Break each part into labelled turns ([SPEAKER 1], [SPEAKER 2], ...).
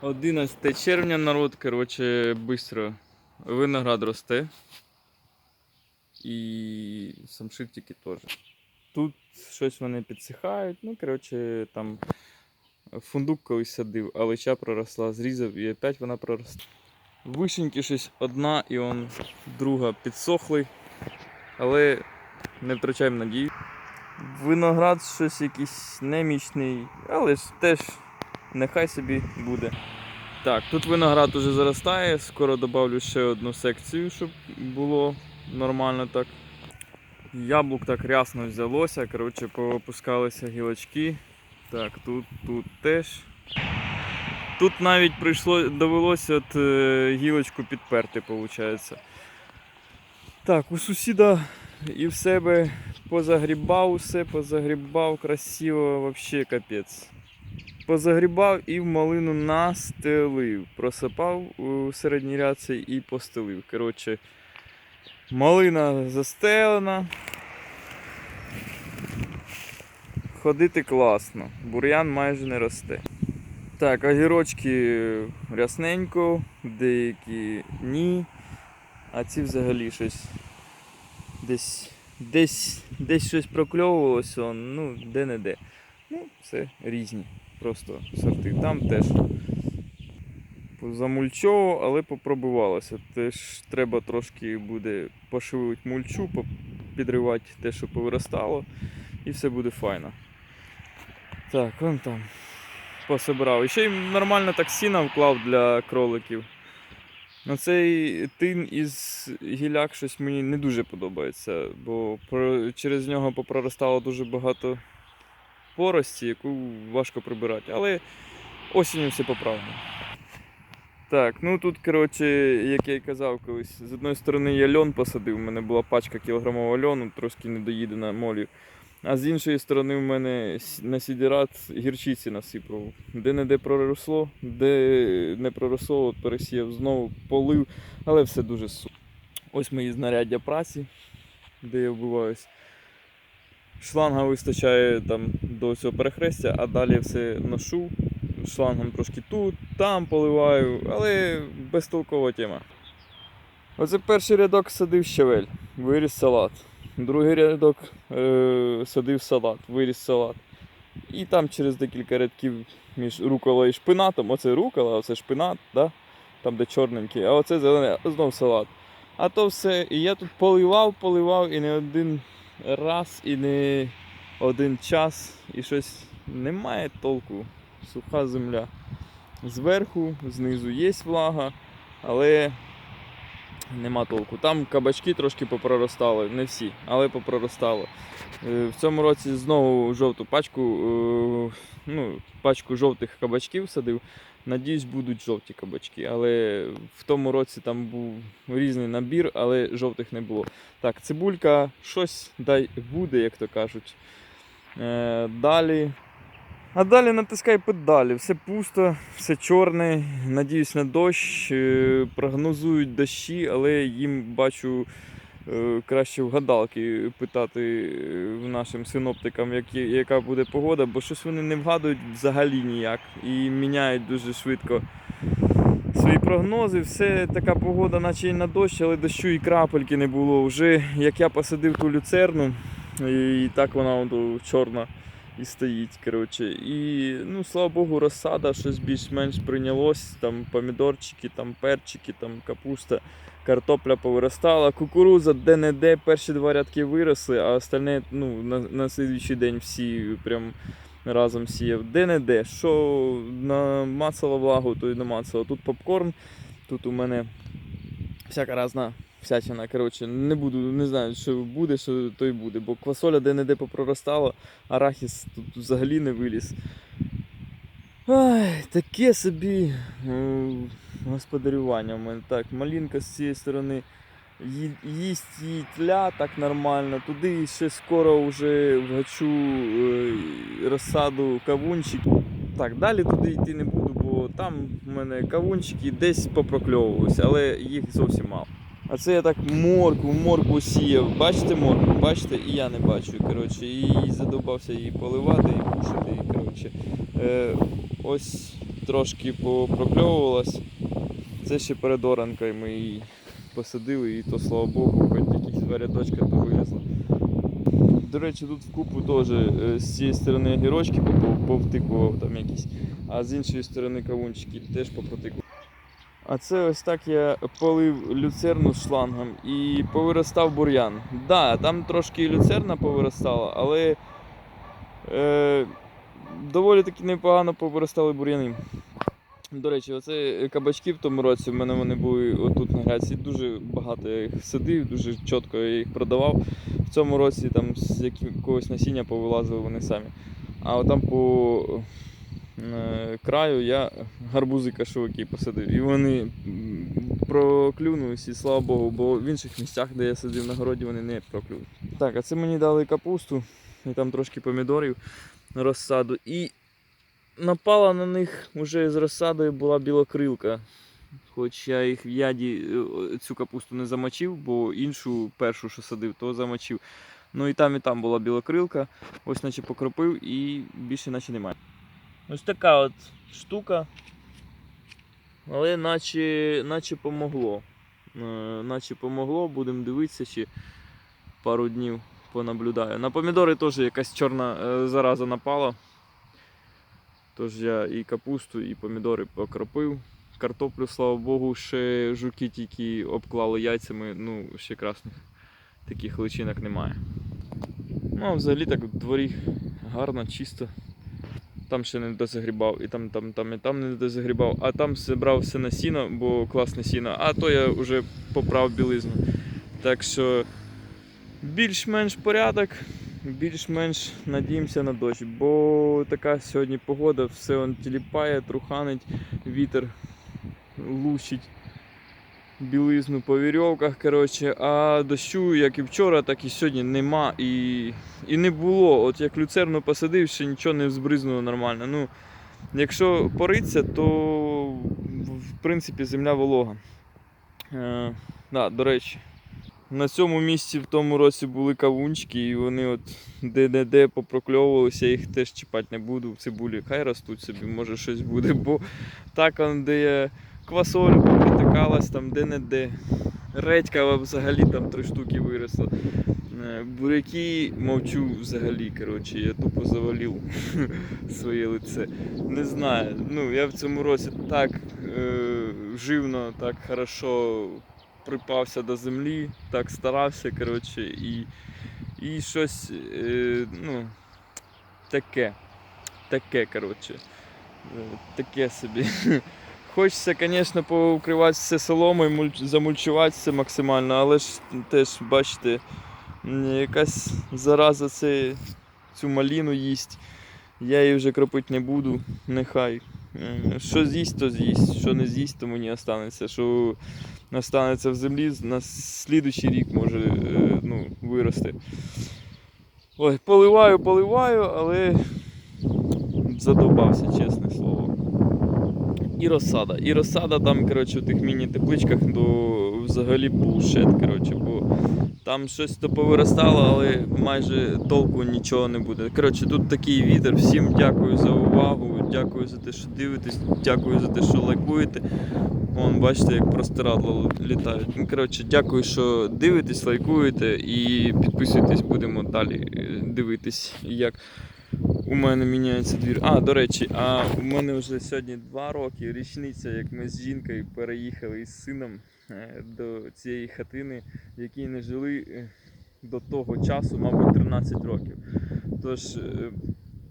[SPEAKER 1] 11 червня народ, коротше, швидко виноград росте. І самшитики теж. Тут щось вони підсихають. Ну, коротше, там фундук колись садив, а лича проросла, зрізав і опять вона проросла. Вишеньки щось одна і он друга підсохли, але не втрачаємо надію. Виноград щось якийсь немічний, але ж теж нехай собі буде. Так, тут виноград уже заростає, скоро додавлю ще одну секцію, щоб було нормально так. Яблук так рясно взялося, коротше, поопускалися гілочки. Так, тут, тут теж. Тут навіть прийшло, довелося от, е, гілочку підперти, виходить. Так, у сусіда і в себе позагрібав усе, позагрібав красиво, вообще капець. Позагрібав і в малину настелив. Просипав у середній рядці і постелив. Коротше, малина застелена. Ходити класно, бур'ян майже не росте. Так, огірочки рясненько, деякі ні. А ці взагалі щось десь, десь, десь щось прокльовувалося, ну, де-не-де. Ну, це різні просто сорти. Там теж замульчово, але попробувалося. Теж треба трошки буде пошивити мульчу, підривати те, що повиростало, і все буде файно. Так, вон там пособирав. І ще й нормально так сіна вклав для кроликів. Ну, цей тин із гіляк щось мені не дуже подобається, бо через нього попроростало дуже багато порості, яку важко прибирати. Але осінню все поправимо. Так, ну тут, коротше, як я й казав колись, з одної сторони я льон посадив, у мене була пачка кілограмова льону, трошки недоїдена молів. А з іншої сторони в мене на сідірат гірчиці насипав. Де-не-де проросло, де не проросло, от пересіяв знову, полив, але все дуже су. Ось мої знаряддя праці, де я вбиваюсь. Шланга вистачає там до цього перехрестя, а далі все ношу. Шлангом трошки тут, там поливаю, але безтолкова тема. Оце перший рядок садив щавель, виріс салат. Другий рядок е, садив салат, виріс салат. І там через декілька рядків між рукола і шпинатом, оце рукола, оце шпинат, да? там де чорненький, а оце зелене, знов салат. А то все. І я тут поливав, поливав і не один раз, і не один час, і щось немає толку. Суха земля. Зверху, знизу є влага, але нема толку. Там кабачки трошки попроростали, не всі, але попроростало. Е, В цьому році знову жовту пачку, е, ну, пачку жовтих кабачків садив. Надіюсь, будуть жовті кабачки. Але в тому році там був різний набір, але жовтих не було. Так, цибулька, щось дай буде, як то кажуть. Е, далі. А далі натискай педалі. Все пусто, все чорне. Надіюсь на дощ. Е, Прогнозують дощі, але їм бачу е, краще в гадалки питати е, нашим синоптикам, яка буде погода, бо щось вони не вгадують взагалі ніяк і міняють дуже швидко свої прогнози. Все така погода, наче й на дощ, але дощу і крапельки не було. Вже як я посадив ту люцерну, і так вона чорна і стоїть. Коротше. І ну, слава Богу, розсада щось більш-менш прийнялось. Там помідорчики, там перчики, там капуста, картопля повиростала, кукуруза де-не-де перші два рядки виросли, а остальне ну, на, на слідуючий день всі прям разом сіяв. Де-не-де. Що намацало влагу, то й намацало. Тут попкорн, тут у мене всяка різна всячина. Коротше, не буду, не знаю, що буде, що то й буде. Бо квасоля де-не-де попроростала, арахіс тут взагалі не виліз. Ай, таке собі е, господарювання в мене. Так, малінка з цієї сторони їсть їй тля так нормально. Туди ще скоро вже вгачу е, розсаду кавунчик. Так, далі туди йти не буду, бо там в мене кавунчики десь попрокльовувалися, але їх зовсім мало. А це я так моркву, моркву сіяв. Бачите моркву? Бачите? І я не бачу. Коротше, і задовбався її поливати і кушати. І, коротше, е, ось трошки попрокльовувалась. Це ще перед оранкою ми її посадили, і то слава Богу, хоч якісь два рядочка то вилізло. До речі, тут в купу теж е, з цієї сторони огірочки повтикував там якісь, а з іншої сторони кавунчики теж попротикував. А це ось так я полив люцерну шлангом і повиростав бур'ян. Так, да, там трошки люцерна повиростала, але е, доволі таки непогано повиростали бур'яни. До речі, оце кабачки в тому році. в мене вони були отут на гряці. Дуже багато я їх садив, дуже чітко я їх продавав. В цьому році там з якогось насіння повилазили вони самі. А отам по краю я гарбузи кашовики посадив. І вони проклюнулись, і слава Богу, бо в інших місцях, де я садив на городі, вони не проклюнули. Так, а це мені дали капусту і там трошки помідорів на розсаду. І напала на них вже з розсадою була білокрилка. Хоч я їх в яді е, цю капусту не замочив, бо іншу першу, що садив, то замочив. Ну і там, і там була білокрилка. Ось наче покропив і більше наче немає. Ось така от штука. Але наче, наче помогло. Е, Наче помогло, будемо дивитися, чи пару днів понаблюдаю. На помідори теж якась чорна е, зараза напала. Тож я і капусту, і помідори покропив. Картоплю, слава Богу, ще жуки тільки обклали яйцями, ну, ще красних таких личинок немає. Ну, а взагалі так в дворі гарно, чисто. Там ще не дозагрібав, і там, там, там, і там не дозагрібав, а там зібрав все на сіно, бо класне сіно, а то я вже поправ білизну. Так що більш-менш порядок, більш-менш надіємося на дощ, бо така сьогодні погода, все он тіліпає, труханить, вітер лущить білизну по вірьовках. Коротше, а дощу, як і вчора, так і сьогодні нема і, і не було. От як люцерну посадив, ще нічого не збризнуло нормально. Ну, якщо пориться, то в принципі земля волога. Е, да, до речі. На цьому місці в тому році були кавунчики, і вони от де-де-де попрокльовувалися, їх теж чіпати не буду. В цибулі хай ростуть собі, може щось буде, бо так, де я квасолю попритикалась, там де-не-де. Редька взагалі там три штуки виросла. Е, Буряки мовчу взагалі, коротше, я тупо завалив своє лице. Не знаю. Ну, я в цьому році так е, живно, так хорошо припався до землі, так старався, коротше, і, і щось, е, ну, таке. Таке, коротше. Е, Таке собі. Хочеться, звісно, поукривати все соломою, мульч- замульчувати все максимально, але ж теж, бачите, якась зараза це, цю маліну їсть. Я її вже кропити не буду, нехай. Що з'їсть, то з'їсть, що не з'їсть, то мені останеться. Що останеться в землі, на слідуючий рік може е, ну, вирости. Ой, поливаю, поливаю, але задовбався, чесне слово. І розсада. І розсада там, коротше, в тих міні-тепличках до взагалі булшет, коротше, бо там щось то повиростало, але майже толку нічого не буде. Коротше, тут такий вітер. Всім дякую за увагу, дякую за те, що дивитесь, дякую за те, що лайкуєте. Вон, бачите, як простирадла літають. Ну, коротше, дякую, що дивитесь, лайкуєте і підписуйтесь, будемо далі е, дивитись, як у мене міняється двір. А, до речі, а у мене вже сьогодні два роки, річниця, як ми з жінкою переїхали із сином е, до цієї хатини, в якій не жили е, до того часу, мабуть, 13 років. Тож е,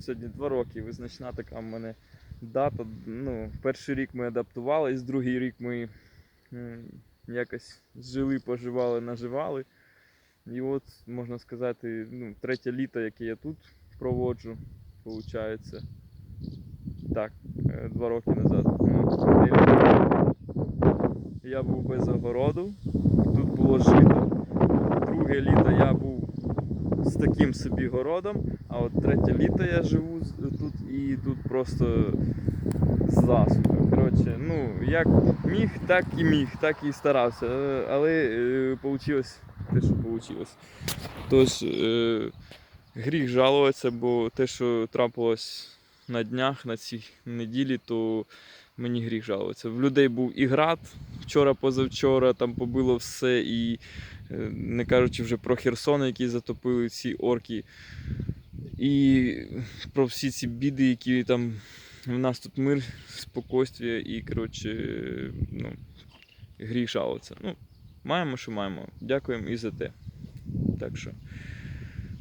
[SPEAKER 1] сьогодні два роки, визначна така в мене дата. Ну, перший рік ми адаптувались, другий рік ми якось жили, поживали, наживали. І от, можна сказати, ну, третє літо, яке я тут проводжу, виходить. Так, е, два роки назад. Я був без огороду, тут було жито. Друге літо я був з таким собі городом, а от третє літо я живу тут і тут просто засуха. Коротше, ну, як міг, так і міг, так і старався. Е, Але вийшло те, що вийшло. Тож, е, гріх жалуватися, бо те, що трапилось на днях, на цій неділі, то мені гріх жалуватися. В людей був і град вчора, позавчора, там побило все, і е, не кажучи вже про Херсон, який затопили ці орки. І про всі ці біди, які там в нас тут мир, спокойствие і, коротше, ну, гріх жалуватися. Ну, маємо, що маємо. Дякуємо і за те. Так що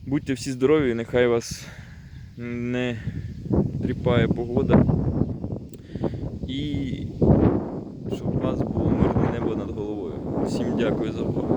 [SPEAKER 1] будьте всі здорові, нехай вас не тріпає погода. І щоб у вас було мирне небо над головою. Всім дякую за увагу.